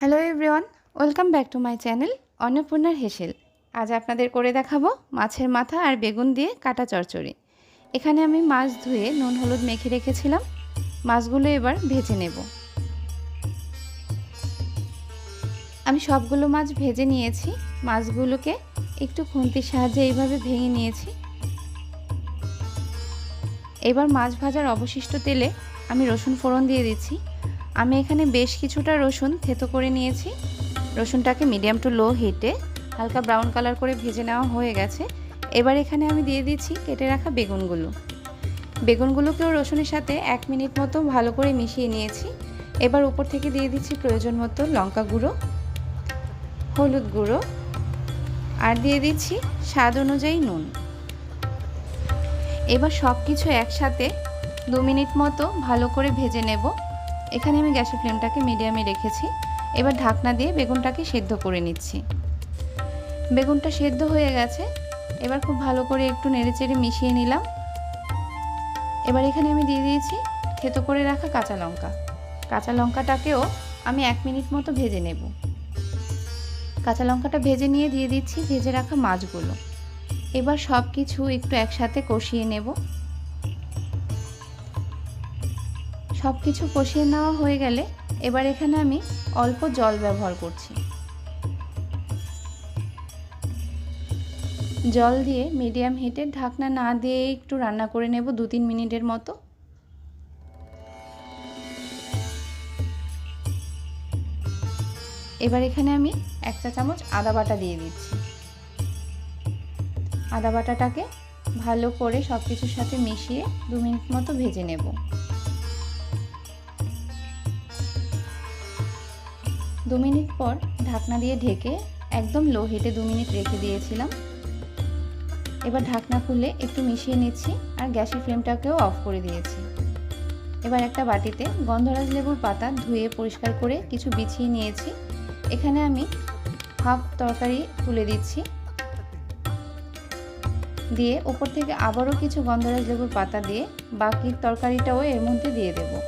Hello everyone welcome back to my channel অন্নপূর্ণার হেসেল আজ আপনাদের করে দেখাবো মাছের মাথা আর বেগুন দিয়ে কাটা চচ্চড়ি এখানে আমি মাছ ধুয়ে নুন হলুদ মেখে রেখেছিলাম। মাছগুলো এবার ভেজে নেব। আমি সবগুলো মাছ ভেজে নিয়েছি। মাছগুলোকে একটু খুন্তির সাহায্যে এইভাবে ভেঙে নিয়েছি। এবার মাছ ভাজার অবশিষ্ট তেলে আমি রসুন ফোড়ন দিয়ে দিচ্ছি। আমি এখানে বেশ কিছুটা রসুন থেতো করে নিয়েছি। রসুনটাকে মিডিয়াম টু লো হিটে হালকা ব্রাউন কালার করে ভেজে নেওয়া হয়ে গেছে। এবার এখানে আমি দিয়ে দিচ্ছি কেটে রাখা বেগুনগুলো। বেগুনগুলোকেও রসুনের সাথে এক মিনিট মতো ভালো করে মিশিয়ে নিয়েছি। এবার উপর থেকে দিয়ে দিচ্ছি প্রয়োজন মতো লঙ্কা গুঁড়ো, হলুদ গুঁড়ো আর দিয়ে দিচ্ছি স্বাদ অনুযায়ী নুন। এবার সব কিছু একসাথে দু মিনিট মতো ভালো করে ভেজে নেব। এখানে আমি গ্যাসের ফ্লেমটাকে মিডিয়ামে রেখেছি। এবার ঢাকনা দিয়ে বেগুনটাকে সেদ্ধ করে নিচ্ছি। বেগুনটা সেদ্ধ হয়ে গেছে। এবার খুব ভালো করে একটু নেড়েচেড়ে মিশিয়ে নিলাম। এবার এখানে আমি দিয়ে দিয়েছি থেতো করে রাখা কাঁচা লঙ্কা। কাঁচা লঙ্কাটাকেও আমি এক মিনিট মতো ভেজে নেব। কাঁচা লঙ্কাটা ভেজে নিয়ে দিয়ে দিচ্ছি ভেজে রাখা মাছগুলো। এবার সব কিছু একটু একসাথে কষিয়ে নেব। সব কিছু কষিয়ে নেওয়া হয়ে গেলে এবার এখানে আমি অল্প জল ব্যবহার করছি। জল দিয়ে মিডিয়াম হিটে ঢাকনা না দিয়ে একটু রান্না করে নেব দু তিন মিনিটের মতো। এবার এখানে আমি এক চা চামচ আদা বাটা দিয়ে দিচ্ছি। আদা বাটাটাকে ভালো করে সব কিছুর সাথে মিশিয়ে দু মিনিট মতো ভেজে নেব। দু মিনিট পর ঢাকনা দিয়ে ঢেকে একদম লো হিটে দু মিনিট রেখে দিয়েছিলাম। এবার ঢাকনা খুলে একটু মিশিয়ে নিচ্ছি আর গ্যাসের ফ্লেমটাকেও অফ করে দিয়েছি। এবার একটা বাটিতে গন্ধরাজ লেবুর পাতা ধুয়ে পরিষ্কার করে কিছু বিছিয়ে নিয়েছি। এখানে আমি হাফ তরকারি তুলে দিচ্ছি। দিয়ে উপর থেকে আবারও কিছু গন্ধরাজ লেবুর পাতা দিয়ে বাকি তরকারিটাও এর মধ্যে দিয়ে দেবো।